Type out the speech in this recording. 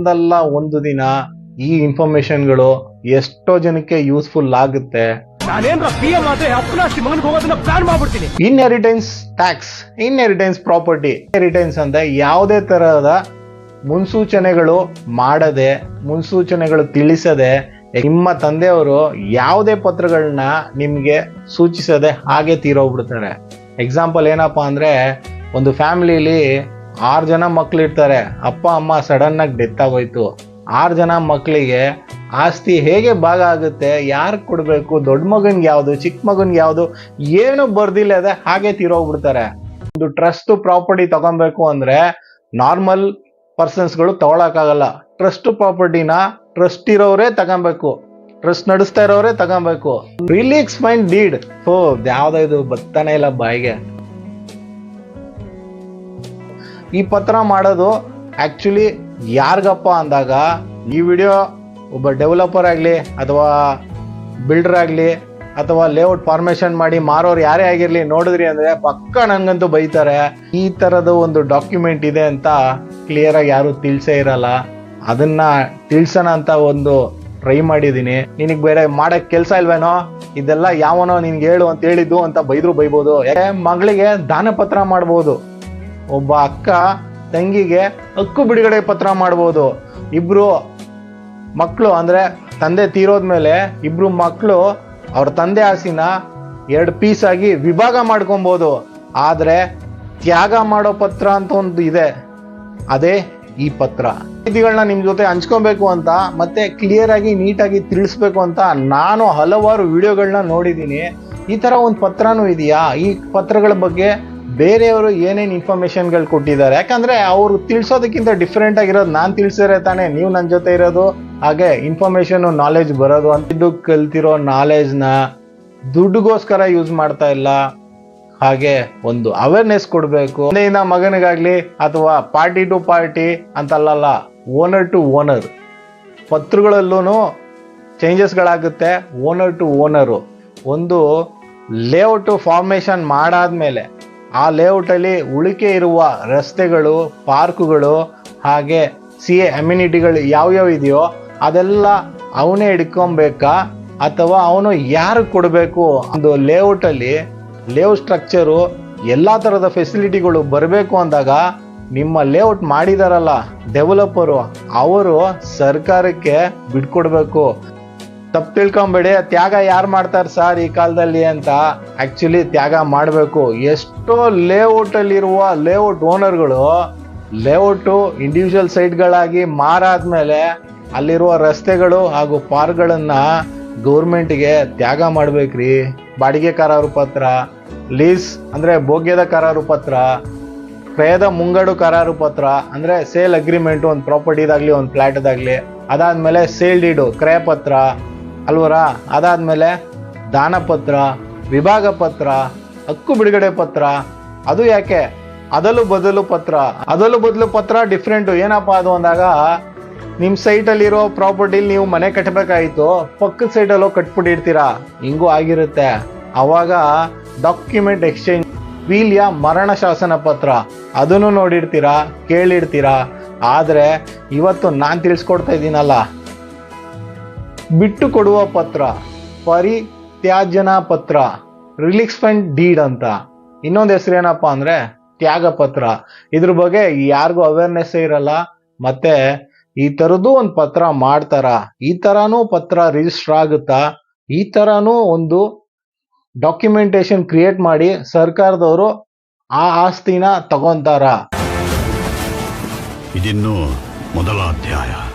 ಒಂದಲ್ಲ ಒಂದು ದಿನ ಈ ಇನ್ಫಾರ್ಮೇಶನ್ಗಳು ಎಷ್ಟೋ ಜನಕ್ಕೆ ಯೂಸ್ಫುಲ್ ಆಗುತ್ತೆ. Inheritance tax inheritance property inheritance ಅಂದ್ರೆ ಯಾವುದೇ ತರಹದ ಮುನ್ಸೂಚನೆಗಳು ಮಾಡದೆ ಮುನ್ಸೂಚನೆಗಳು ತಿಳಿಸದೆ ನಿಮ್ಮ ತಂದೆಯವರು ಯಾವುದೇ ಪತ್ರಗಳನ್ನ ನಿಮಗೆ ಸೂಚಿಸದೆ ಹಾಗೆ ತೀರೋಗ್ಬಿಡ್ತಾರೆ. ಎಕ್ಸಾಂಪಲ್ ಏನಪ್ಪಾ ಅಂದ್ರೆ ಒಂದು ಫ್ಯಾಮಿಲಿಲಿ ಆರು ಜನ ಮಕ್ಳಿರ್ತಾರೆ ಅಪ್ಪ, ಅಮ್ಮ ಸಡನ್ ಆಗಿ ಡೆತ್ ಆಗೋಯ್ತು. ಆರು ಜನ ಮಕ್ಕಳಿಗೆ ಆಸ್ತಿ ಹೇಗೆ ಭಾಗ ಆಗುತ್ತೆ ಯಾರಿಗೆ ಕೊಡಬೇಕು, ದೊಡ್ಡ ಮಗನ್ಗೆ ಯಾವುದು, ಚಿಕ್ಕ ಮಗನ್ಗೆ ಯಾವುದು, ಏನು ಬರ್ದಿಲ್ಲ ಅದೇ ಹಾಗೆ ತೀರೋಗ್ಬಿಡ್ತಾರೆ. ಒಂದು ಟ್ರಸ್ಟ್ ಪ್ರಾಪರ್ಟಿ ತಗೊಬೇಕು ಅಂದ್ರೆ ನಾರ್ಮಲ್ ಪರ್ಸನ್ಸ್ಗಳು ತಗೊಳಕ್ಕಾಗಲ್ಲ. ಟ್ರಸ್ಟ್ ಪ್ರಾಪರ್ಟಿನ ಟ್ರಸ್ಟ್ ಇರೋರೇ ತಗೊಬೇಕು. ಟ್ರಸ್ಟ್ ನಡೆಸ್ತಾ ಇರೋರೇ ತಗೊಬೇಕು. ರಿಲೀಕ್ಸ್ ಮೈಂಡ್ ಡೀಡ್ ಓ, ಯಾವ್ದೋ ಇದು ಬರ್ತಾನೆ ಇಲ್ಲ ಬಾಯಿಗೆ. ಈ ಪತ್ರ ಮಾಡೋದು ಆ್ಯಕ್ಚುಲಿ ಯಾರಿಗಪ್ಪ ಅಂದಾಗ, ಈ ವಿಡಿಯೋ ಒಬ್ಬ ಡೆವಲಪರ್ ಆಗಲಿ ಅಥವಾ ಬಿಲ್ಡರ್ ಆಗಲಿ ಅಥವಾ ಲೇಔಟ್ ಫಾರ್ಮೇಷನ್ ಮಾಡಿ ಮಾರೋರು ಯಾರೇ ಆಗಿರಲಿ ನೋಡಿದ್ರಿ ಅಂದರೆ ಪಕ್ಕ ನನಗಂತೂ ಬೈತಾರೆ. ಈ ಥರದ ಒಂದು ಡಾಕ್ಯುಮೆಂಟ್ ಇದೆ ಅಂತ ಕ್ಲಿಯರಾಗಿ ಯಾರೂ ತಿಳಿಸೇ ಇರಲ್ಲ. ಅದನ್ನು ತಿಳಿಸೋಣ ಅಂತ ಒಂದು ಟ್ರೈ ಮಾಡಿದ್ದೀನಿ. ನಿನಗೆ ಬೇರೆ ಮಾಡೋಕ್ಕೆ ಕೆಲಸ ಇಲ್ವೇನೋ? ಇದೆಲ್ಲ ಯಾವನೋ ನಿನ್ಗೆ ಹೇಳು ಅಂತ ಹೇಳಿದ್ದು ಅಂತ ಬೈದ್ರು ಬೈಬೋದು. ಮಗಳಿಗೆ ದಾನ ಪತ್ರ ಮಾಡ್ಬೋದು. ಒಬ್ಬ ಅಕ್ಕ ತಂಗಿಗೆ ಹಕ್ಕು ಬಿಡುಗಡೆ ಪತ್ರ ಮಾಡ್ಬೋದು. ಇಬ್ರು ಮಕ್ಕಳು ಅಂದ್ರೆ ತಂದೆ ತೀರೋದ್ಮೇಲೆ ಇಬ್ರು ಮಕ್ಕಳು ಅವ್ರ ತಂದೆ ಆಸಿನ ಎರಡು ಪೀಸ್ ಆಗಿ ವಿಭಾಗ ಮಾಡ್ಕೊಬೋದು. ಆದರೆ ತ್ಯಾಗ ಮಾಡೋ ಪತ್ರ ಅಂತ ಒಂದು ಇದೆ. ಅದೇ ಈ ಪತ್ರ. ಇದಿಗಳನ್ನ ನಿಮ್ ಜೊತೆ ಹಂಚ್ಕೊಬೇಕು ಅಂತ ಮತ್ತೆ ಕ್ಲಿಯರ್ ಆಗಿ ನೀಟಾಗಿ ತಿಳಿಸ್ಬೇಕು ಅಂತ ನಾನು ಹಲವಾರು ವಿಡಿಯೋಗಳನ್ನ ನೋಡಿದ್ದೀನಿ. ಈ ತರ ಒಂದು ಪತ್ರನೂ ಇದೆಯಾ? ಈ ಪತ್ರಗಳ ಬಗ್ಗೆ ಬೇರೆಯವರು ಏನೇನು ಇನ್ಫಾರ್ಮೇಶನ್ಗಳು ಕೊಟ್ಟಿದ್ದಾರೆ? ಯಾಕಂದರೆ ಅವರು ತಿಳಿಸೋದಕ್ಕಿಂತ ಡಿಫ್ರೆಂಟ್ ಆಗಿರೋದು ನಾನು ತಿಳಿಸಿದ್ರೆ ತಾನೇ ನೀವು ನನ್ನ ಜೊತೆ ಇರೋದು, ಹಾಗೆ ಇನ್ಫಾರ್ಮೇಷನು ನಾಲೆಜ್ ಬರೋದು ಅಂತಿದ್ದು ಕಲ್ತಿರೋ ನಾಲೆಜ್ನ ದುಡ್ಡುಗೋಸ್ಕರ ಯೂಸ್ ಮಾಡ್ತಾ ಇಲ್ಲ. ಹಾಗೆ ಒಂದು ಅವೇರ್ನೆಸ್ ಕೊಡಬೇಕು. ತಂದೆಯಿಂದ ಮಗನಿಗಾಗಲಿ ಅಥವಾ ಪಾರ್ಟಿ ಟು ಪಾರ್ಟಿ ಅಂತಲ್ಲ ಓನರ್ ಟು ಓನರ್ ಪತ್ರಗಳಲ್ಲೂ ಚೇಂಜಸ್ಗಳಾಗುತ್ತೆ ಓನರ್ ಟು ಓನರು ಒಂದು ಲೇಔಟ್ ಮಾಡಾದ ಮಾಡಾದ್ಮೇಲೆ ಆ ಲೇಔಟಲ್ಲಿ ಉಳಿಕೆ ಇರುವ ರಸ್ತೆಗಳು, ಪಾರ್ಕುಗಳು, ಹಾಗೆ ಸಿ ಎ ಅಮ್ಯುನಿಟಿಗಳು ಯಾವ್ಯಾವ ಇದೆಯೋ ಅದೆಲ್ಲ ಅವನೇ ಹಿಡ್ಕೊಬೇಕಾ? ಅಥವಾ ಅವನು ಯಾರು ಕೊಡಬೇಕು? ಒಂದು ಲೇಔಟಲ್ಲಿ ಲೇಔಟ್ ಸ್ಟ್ರಕ್ಚರು ಎಲ್ಲ ಥರದ ಫೆಸಿಲಿಟಿಗಳು ಬರಬೇಕು ಅಂದಾಗ ನಿಮ್ಮ ಲೇಔಟ್ ಮಾಡಿದಾರಲ್ಲ ಡೆವಲಪರು ಅವರು ಸರ್ಕಾರಕ್ಕೆ ಬಿಟ್ಕೊಡ್ಬೇಕು. ತಪ್ಪು ತಿಳ್ಕೊಂಬೇಡಿ. ತ್ಯಾಗ ಯಾರು ಮಾಡ್ತಾರೆ ಸರ್ ಈ ಕಾಲದಲ್ಲಿ ಅಂತ ಆಕ್ಚುಲಿ ತ್ಯಾಗ ಮಾಡಬೇಕು. ಎಷ್ಟೋ ಲೇಔಟ್ ಅಲ್ಲಿರುವ ಲೇಔಟ್ ಓನರ್ಗಳು ಲೇಔಟು ಇಂಡಿವಿಜುವಲ್ ಸೈಟ್ಗಳಾಗಿ ಮಾರಾದ್ಮೇಲೆ ಅಲ್ಲಿರುವ ರಸ್ತೆಗಳು ಹಾಗೂ ಪಾರ್ಕ್ಗಳನ್ನು ಗೌರ್ಮೆಂಟ್ಗೆ ತ್ಯಾಗ ಮಾಡ್ಬೇಕ್ರಿ. ಬಾಡಿಗೆ ಕರಾರು ಪತ್ರ ಲೀಸ್ ಅಂದ್ರೆ ಭೋಗ್ಯದ ಕರಾರು ಪತ್ರ ಕ್ರಯದ ಮುಂಗಡು ಕರಾರು ಪತ್ರ, ಅಂದ್ರೆ ಸೇಲ್ ಅಗ್ರಿಮೆಂಟ್ ಒಂದು ಪ್ರಾಪರ್ಟಿದಾಗಲಿ ಒಂದು ಫ್ಲ್ಯಾಟ್ದಾಗಲಿ ಅದಾದಮೇಲೆ ಸೇಲ್ ಡೀಡು ಕ್ರಯ ಪತ್ರ ಅಲ್ವರಾ? ಅದಾದ್ಮೇಲೆ ದಾನ ಪತ್ರ, ವಿಭಾಗ ಪತ್ರ, ಹಕ್ಕು ಬಿಡುಗಡೆ ಪತ್ರ. ಅದು ಯಾಕೆ? ಅದಲು ಬದಲು ಪತ್ರ. ಅದಲು ಬದಲು ಪತ್ರ ಡಿಫ್ರೆಂಟು ಏನಪ್ಪಾ ಅದು ಅಂದಾಗ ನಿಮ್ಮ ಸೈಟಲ್ಲಿರೋ ಪ್ರಾಪರ್ಟಿಲಿ ನೀವು ಮನೆ ಕಟ್ಟಬೇಕಾಯಿತು ಪಕ್ಕದ ಸೈಟಲ್ಲೋ ಕಟ್ಬಿಟ್ಟಿರ್ತೀರಾ? ಹಿಂಗೂ ಆಗಿರುತ್ತೆ. ಅವಾಗ ಡಾಕ್ಯುಮೆಂಟ್ ಎಕ್ಸ್ಚೇಂಜ್ ವೀಲ್ಯ ಮರಣ ಶಾಸನ ಪತ್ರ. ಅದನ್ನು ನೋಡಿರ್ತೀರಾ? ಕೇಳಿರ್ತೀರಾ? ಆದ್ರೆ ಇವತ್ತು ನಾನು ತಿಳಿಸ್ಕೊಡ್ತಾ ಇದ್ದೀನಲ್ಲ. ಬಿಟ್ಟು ಕೊಡುವ ಪತ್ರ, ಪರಿತ್ಯಾಜ್ಯನ ಪತ್ರ ರಿಲೀಕ್ಸ್ಮೆಂಟ್ ಡೀಡ್ ಅಂತ. ಇನ್ನೊಂದು ಹೆಸರು ಏನಪ್ಪ ಅಂದ್ರೆ ತ್ಯಾಗ ಪತ್ರ. ಇದ್ರ ಬಗ್ಗೆ ಯಾರಿಗೂ ಅವೇರ್ನೆಸ್ ಇರಲ್ಲ. ಮತ್ತೆ ಈ ತರದ್ದು ಒಂದು ಪತ್ರ ಮಾಡ್ತಾರ. ಈ ತರಾನು ಪತ್ರ ರಿಜಿಸ್ಟರ್ ಆಗುತ್ತಾ? ಈ ತರಾನು ಒಂದು ಡಾಕ್ಯುಮೆಂಟೇಶನ್ ಕ್ರಿಯೇಟ್ ಮಾಡಿ ಸರ್ಕಾರದವರು ಆ ಆಸ್ತಿನ ತಗೊಂತಾರ. ಇದಿನ್ನು ಮೊದಲ ಅಧ್ಯಾಯ.